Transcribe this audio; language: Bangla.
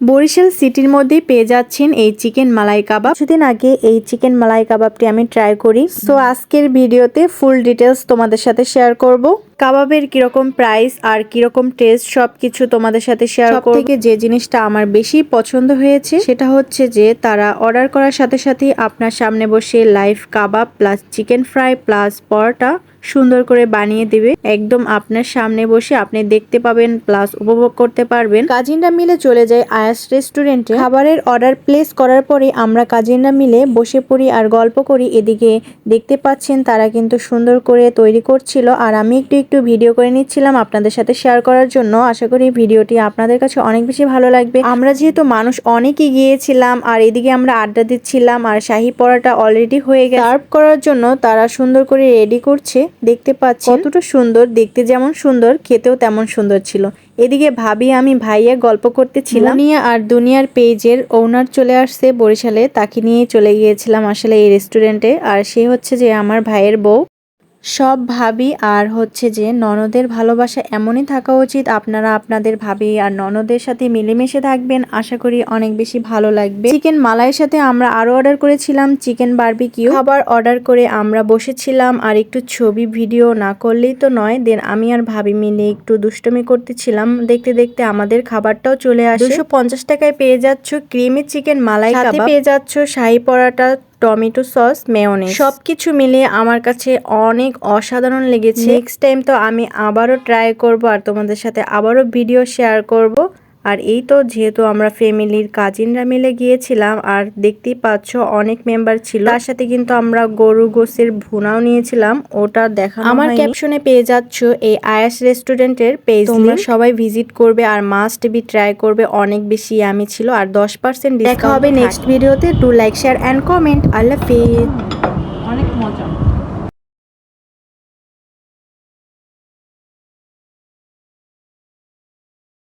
বরিশাল সিটির মধ্যেই পেয়ে যাচ্ছেন এই চিকেন মালাই কাবাব। কিছুদিন আগে এই চিকেন মালাই কাবাবটি আমি ট্রাই করি। সো আজকের ভিডিওতে ফুল ডিটেলস তোমাদের সাথে শেয়ার করব। কাবাবের কীরকম প্রাইস আর কীরকম টেস্ট সব কিছু তোমাদের সাথে শেয়ার করব। থেকে যে জিনিসটা আমার বেশি পছন্দ হয়েছে সেটা হচ্ছে যে তারা অর্ডার করার সাথে সাথেই আপনার সামনে বসে live kebab plus chicken fry plus paratha সুন্দর করে বানিয়ে দেবে। একদম আপনার সামনে বসে আপনি দেখতে পাবেন প্লাস উপভোগ করতে পারবেন। কাজিনরা মিলে চলে যায় আয়াস রেস্টুরেন্টে। খাবারের অর্ডার প্লেস করার পরে আমরা কাজিনরা মিলে বসে পড়ি আর গল্প করি। এদিকে দেখতে পাচ্ছেন তারা কিন্তু সুন্দর করে তৈরি করছিল। আর আমি একটু একটু ভিডিও করে নিচ্ছিলাম আপনাদের সাথে শেয়ার করার জন্য। আশা করি ভিডিওটি আপনাদের কাছে অনেক বেশি ভালো লাগবে। আমরা যেহেতু মানুষ, অনেকই গিয়েছিলাম আর এদিকে আমরা আড্ডা দিচ্ছিলাম আর শাহি পরাটা অলরেডি হয়ে গেছে। সার্ভ করার জন্য তারা সুন্দর করে রেডি করছে। দেখতে পাচ্ছি কতটা সুন্দর দেখতে যেমন সুন্দর খেতেও তেমন সুন্দর ছিল। এদিকে ভাবি আমি ভাইয়া গল্প করতেছিলাম। দুনিয়া আর দুনিয়ার পেজের ওনার চলে আসছে বরিশালে তাকে নিয়ে চলে গিয়েছিলাম আসলে এই রেস্টুরেন্টে আর সে হচ্ছে যে আমার ভাইয়ের বউ। সব ভাবি আর হচ্ছে যে ননদের ভালোবাসা এমনই থাকা উচিত। আপনারা আপনাদের ভাবি আর ননদের সাথে মিলেমিশে থাকবেন। আশা করি অনেক বেশি ভালো লাগবে। চিকেন মালাইয়ের সাথে আমরা আরও অর্ডার করেছিলাম। চিকেন বারবিকিউ খাবার অর্ডার করে আমরা বসেছিলাম। আর একটু ছবি ভিডিও না করলেই তো নয়। দেন আমি আর ভাবি মিলে একটু দুষ্টমি করতেছিলাম। দেখতে দেখতে আমাদের খাবারটাও চলে আসে। দুশো পঞ্চাশ টাকায় পেয়ে যাচ্ছ ক্রিমি চিকেন মালাই পেয়ে যাচ্ছ shahi paratha tomato sauce mayonnaise সব কিছু মিলিয়ে আমার কাছে অনেক অসাধারণ লেগেছে। নেক্সট টাইম তো আমি আবারও ট্রাই করব আর তোমাদের সাথে আবারও ভিডিও শেয়ার করব। আর এই তো যেহেতু আমরা ফ্যামিলির কাজিনরা মিলে গিয়েছিলাম আর দেখতেই পাচ্ছ অনেক মেম্বার ছিল। তার সাথে কিন্তু আমরা গরু গোসের ভুনাও নিয়েছিলাম। ওটা দেখা আমার ক্যাপশনে পেয়ে যাচ্ছ এই আয়াস রেস্টুরেন্টের পেজ তোমরা সবাই ভিজিট করবে আর মাস্ট বি ট্রাই করবে অনেক বেশি আমি ছিল আর দশ পার্সেন্ট দেখা হবে নেক্সট ভিডিওতে to like share and comment আল্লাহ হাফিজ। অনেক মজা।